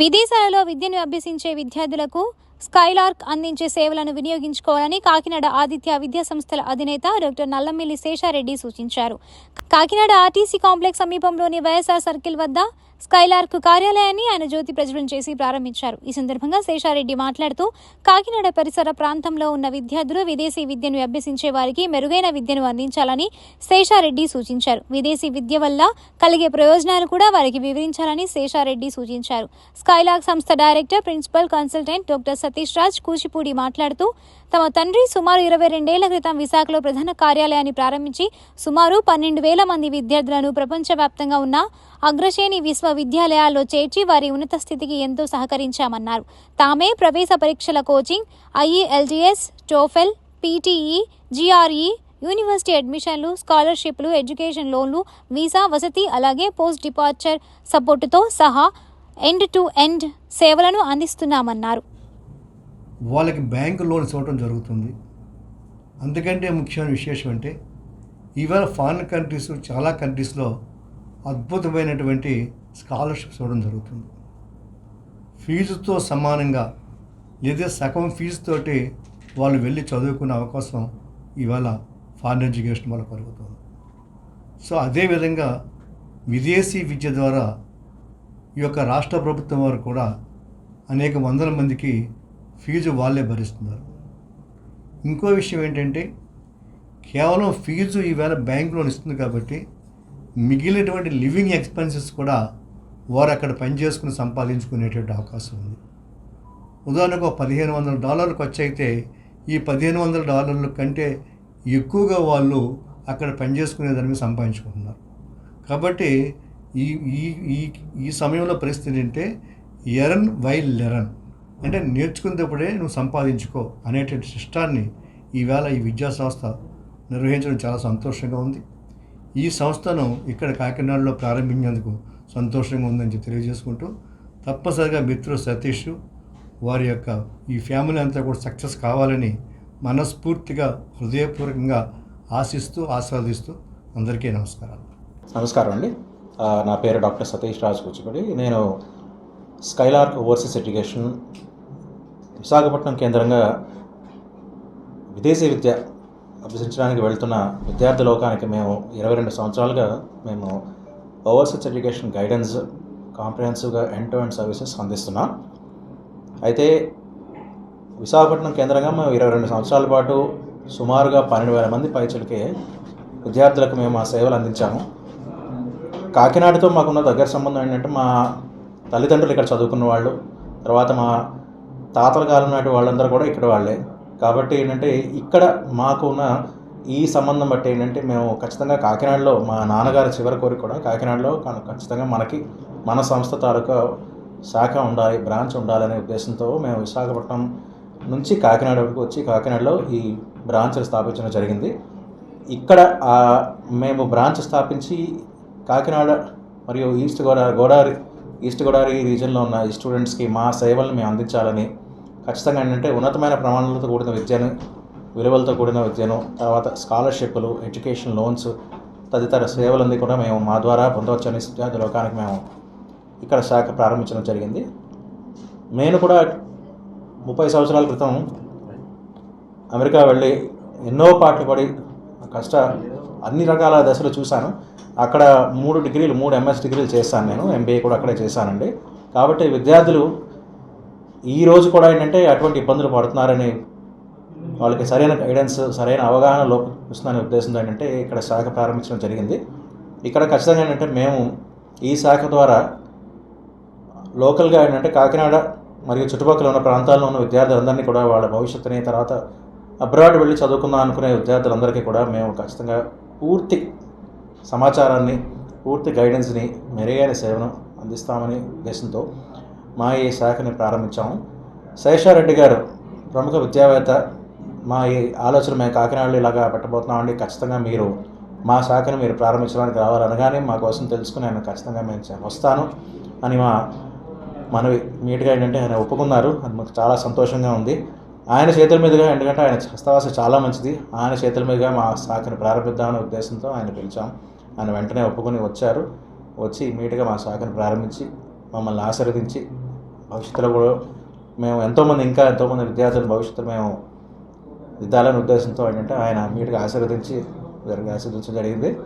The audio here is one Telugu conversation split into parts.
విదేశాలలో విద్యను అభ్యసించే విద్యార్థులకు స్కైలార్క్ అందించే సేవలను వినియోగించుకోవాలని కాకినాడ ఆదిత్య విద్యా సంస్థల అధినేత డాక్టర్ నల్లమిల్లి శేషారెడ్డి సూచించారు. కాకినాడ ఆర్టీసీ కాంప్లెక్స్ సమీపంలోని వైఎస్ఆర్ సర్కిల్ వద్ద స్కైలార్క్ కార్యాలయాన్ని ఆయన జ్యోతి ప్రజ్వలన చేసి ప్రారంభించారు. ఈ సందర్భంగా శేషారెడ్డి మాట్లాడుతూ కాకినాడ పరిసర ప్రాంతంలో ఉన్న విద్యార్థులు విదేశీ విద్యను అభ్యసించే వారికి మెరుగైన విద్యను అందించాలని శేషారెడ్డి సూచించారు. విదేశీ విద్య వల్ల కలిగే ప్రయోజనాలు కూడా వారికి వివరించాలని శేషారెడ్డి సూచించారు. స్కైలార్క్ సంస్థ director principal consultant doctor Satish Raj Kuchipudi మాట్లాడుతూ తమ తండ్రి సుమారు ఇరవై రెండేళ్ళ క్రితం విశాఖలో ప్రధాన కార్యాలయాన్ని ప్రారంభించి సుమారు పన్నెండు వేల మంది విద్యార్థులను ప్రపంచవ్యాప్తంగా ఉన్న అగ్రశ్రేణి విశ్వవిద్యాలయాల్లో చేర్చి వారి ఉన్నత స్థితికి ఎంతో సహకరించామన్నారు. తామే ప్రవేశ పరీక్షల coaching IELTS TOEFL PTE GRE university అడ్మిషన్లు స్కాలర్షిప్లు ఎడ్యుకేషన్ లోన్లు వీసా వసతి అలాగే పోస్ట్ డిపార్చర్ సపోర్టుతో సహా ఎండ్ టు ఎండ్ సేవలను అందిస్తున్నామన్నారు. వాళ్ళకి బ్యాంకు లోన్స్ ఇవ్వడం జరుగుతుంది. అందుకంటే ముఖ్యమైన విశేషం అంటే ఇవాళ ఫారిన్ కంట్రీస్ చాలా కంట్రీస్లో అద్భుతమైనటువంటి స్కాలర్షిప్స్ ఇవ్వడం జరుగుతుంది. ఫీజుతో సమానంగా లేదా సగం ఫీజుతోటి వాళ్ళు వెళ్ళి చదువుకునే అవకాశం ఇవాళ ఫారిన్ ఎడ్యుకేషన్ వల్ల కలుగుతుంది. సో అదేవిధంగా విదేశీ విద్య ద్వారా ఈ యొక్క రాష్ట్ర ప్రభుత్వం వారు కూడా అనేక వందల మందికి ఫీజు వాళ్ళే భరిస్తున్నారు. ఇంకో విషయం ఏంటంటే కేవలం ఫీజు ఈవేళ బ్యాంక్ లోన్ ఇస్తుంది కాబట్టి మిగిలినటువంటి లివింగ్ ఎక్స్పెన్సెస్ కూడా వారు అక్కడ పనిచేసుకుని సంపాదించుకునేటువంటి అవకాశం ఉంది. ఉదాహరణకు పదిహేను వందల డాలర్లు ఖర్చు అయితే ఈ పదిహేను వందల డాలర్ల కంటే ఎక్కువగా వాళ్ళు అక్కడ పనిచేసుకునే దాని మీద సంపాదించుకుంటున్నారు. కాబట్టి ఈ ఈ ఈ ఈ సమయంలో పరిస్థితి ఏంటంటే ఎరన్ వైల్ లెరన్. అంటే నేర్చుకునేటప్పుడే నువ్వు సంపాదించుకో అనేటువంటి సిస్టాన్ని ఈవేళ ఈ విద్యా సంస్థ నిర్వహించడం చాలా సంతోషంగా ఉంది. ఈ సంస్థను ఇక్కడ కాకినాడలో ప్రారంభించేందుకు సంతోషంగా ఉందని చెప్పి తెలియజేసుకుంటూ తప్పనిసరిగా మిత్రుడు సతీష్ వారి యొక్క ఈ ఫ్యామిలీ అంతా కూడా సక్సెస్ కావాలని మనస్ఫూర్తిగా హృదయపూర్వకంగా ఆశిస్తూ ఆస్వాదిస్తూ అందరికీ నమస్కారాలు. నమస్కారం అండి. నా పేరు డాక్టర్ సతీష్ రాజ్ కూచిపడి. నేను స్కైలార్క్ ఓవర్సీస్ ఎడ్యుకేషన్ విశాఖపట్నం కేంద్రంగా విదేశీ విద్య అభ్యసించడానికి వెళ్తున్న విద్యార్థి లోకానికి మేము ఇరవై రెండు సంవత్సరాలుగా మేము ఓవర్సీస్ ఎడ్యుకేషన్ గైడెన్స్ కాంప్రహెన్సివ్గా ఎండ్ టు ఎండ్ సర్వీసెస్ అందిస్తున్నాం. అయితే విశాఖపట్నం కేంద్రంగా మేము ఇరవై రెండు సంవత్సరాల పాటు సుమారుగా పన్నెండు వేల మంది పైచలకి విద్యార్థులకు మేము ఆ సేవలు అందించాము. కాకినాడతో మాకున్న దగ్గర సంబంధం ఏంటంటే మా తల్లిదండ్రులు ఇక్కడ చదువుకున్న వాళ్ళు తర్వాత మా తాతల కాలం నాటి వాళ్ళందరూ కూడా ఇక్కడ వాళ్ళే. కాబట్టి ఏంటంటే ఇక్కడ మాకు ఉన్న ఈ సంబంధం బట్టి ఏంటంటే మేము ఖచ్చితంగా కాకినాడలో మా నాన్నగారి చివరి కోరిక కూడా కాకినాడలో ఖచ్చితంగా మనకి మన సంస్థ తాలూకా శాఖ ఉండాలి బ్రాంచ్ ఉండాలనే ఉద్దేశంతో మేము విశాఖపట్నం నుంచి కాకినాడ వరకు వచ్చి కాకినాడలో ఈ బ్రాంచ్ స్థాపించడం జరిగింది. ఇక్కడ మేము బ్రాంచ్ స్థాపించి కాకినాడ మరియు ఈస్ట్ గోదావరి గోదావరి ఈస్ట్ గోదావరి రీజన్లో ఉన్న ఈ స్టూడెంట్స్కి మా సేవలను మేము అందించాలని ఖచ్చితంగా ఏంటంటే ఉన్నతమైన ప్రమాణాలతో కూడిన విద్యను విలువలతో కూడిన విద్యను తర్వాత స్కాలర్షిప్లు ఎడ్యుకేషన్ లోన్స్ తదితర సేవలన్నీ కూడా మేము మా ద్వారా పొందవచ్చని విద్యార్థి లోకానికి మేము ఇక్కడ శాఖ ప్రారంభించడం జరిగింది. నేను కూడా ముప్పై సంవత్సరాల క్రితం అమెరికా వెళ్ళి ఎన్నో పాటలు పడి కష్ట అన్ని రకాల దశలు చూశాను. అక్కడ మూడు డిగ్రీలు మూడు ఎంఎస్ డిగ్రీలు చేశాను నేను. ఎంబీఏ కూడా అక్కడే చేశానండి. కాబట్టి విద్యార్థులు ఈ రోజు కూడా ఏంటంటే అటువంటి ఇబ్బందులు పడుతున్నారని వాళ్ళకి సరైన గైడెన్స్ సరైన అవగాహన లోపిస్తుందనే ఉద్దేశంతో ఏంటంటే ఇక్కడ శాఖ ప్రారంభించడం జరిగింది. ఇక్కడ ఖచ్చితంగా ఏంటంటే మేము ఈ శాఖ ద్వారా లోకల్గా ఏంటంటే కాకినాడ మరియు చుట్టుపక్కల ఉన్న ప్రాంతాల్లో ఉన్న విద్యార్థులందరినీ కూడా వాళ్ళ భవిష్యత్తుని తర్వాత అబ్రాడ్ వెళ్ళి చదువుకుందాం అనుకునే విద్యార్థులందరికీ కూడా మేము ఖచ్చితంగా పూర్తి సమాచారాన్ని పూర్తి గైడెన్స్ని మెరుగైన సేవను అందిస్తామని ఉద్దేశంతో మా ఈ శాఖని ప్రారంభించాము. శేషారెడ్డి గారు ప్రముఖ విద్యావేత్త మా ఈ ఆలోచన మేము కాకినాడలో ఇలాగా పెట్టబోతున్నామండి ఖచ్చితంగా మీరు మా శాఖను మీరు ప్రారంభించడానికి రావాలనగానే మా కోసం తెలుసుకుని ఆయన ఖచ్చితంగా మేము వస్తాను అని మా మనవి మీట్గా ఏంటంటే ఆయన ఒప్పుకున్నారు. అది మాకు చాలా సంతోషంగా ఉంది. ఆయన చేతుల మీదుగా ఎందుకంటే ఆయన హస్తవాస చాలా మంచిది. ఆయన చేతుల మీదుగా మా శాఖను ప్రారంభిద్దామనే ఉద్దేశంతో ఆయన పిలిచాం. ఆయన వెంటనే ఒప్పుకొని వచ్చారు. వచ్చి మీటుగా మా శాఖను ప్రారంభించి మమ్మల్ని ఆశీర్వదించి భవిష్యత్తులో కూడా మేము ఎంతోమంది ఇంకా ఎంతోమంది విద్యార్థుల భవిష్యత్తులో మేము దిద్దాలనే ఉద్దేశంతో ఏంటంటే ఆయన మీటిగా ఆశీర్వదించి ఆశీర్వదించడం జరిగింది.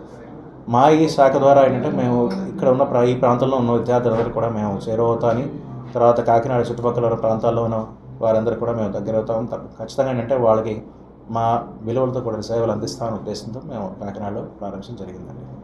మా ఈ శాఖ ద్వారా ఏంటంటే మేము ఇక్కడ ఉన్న ప్రా- ఈ ప్రాంతంలో ఉన్న విద్యార్థులందరూ కూడా మేము చేరువవుతామని తర్వాత కాకినాడ చుట్టుపక్కల ఉన్న ప్రాంతాల్లో ఉన్న వారందరూ కూడా మేము దగ్గర అవుతాం ఖచ్చితంగా ఏంటంటే వాళ్ళకి మా విలువలతో కూడా సేవలు అందిస్తామనే ఉద్దేశంతో మేము కాకినాడలో ప్రారంభించడం జరిగిందండి.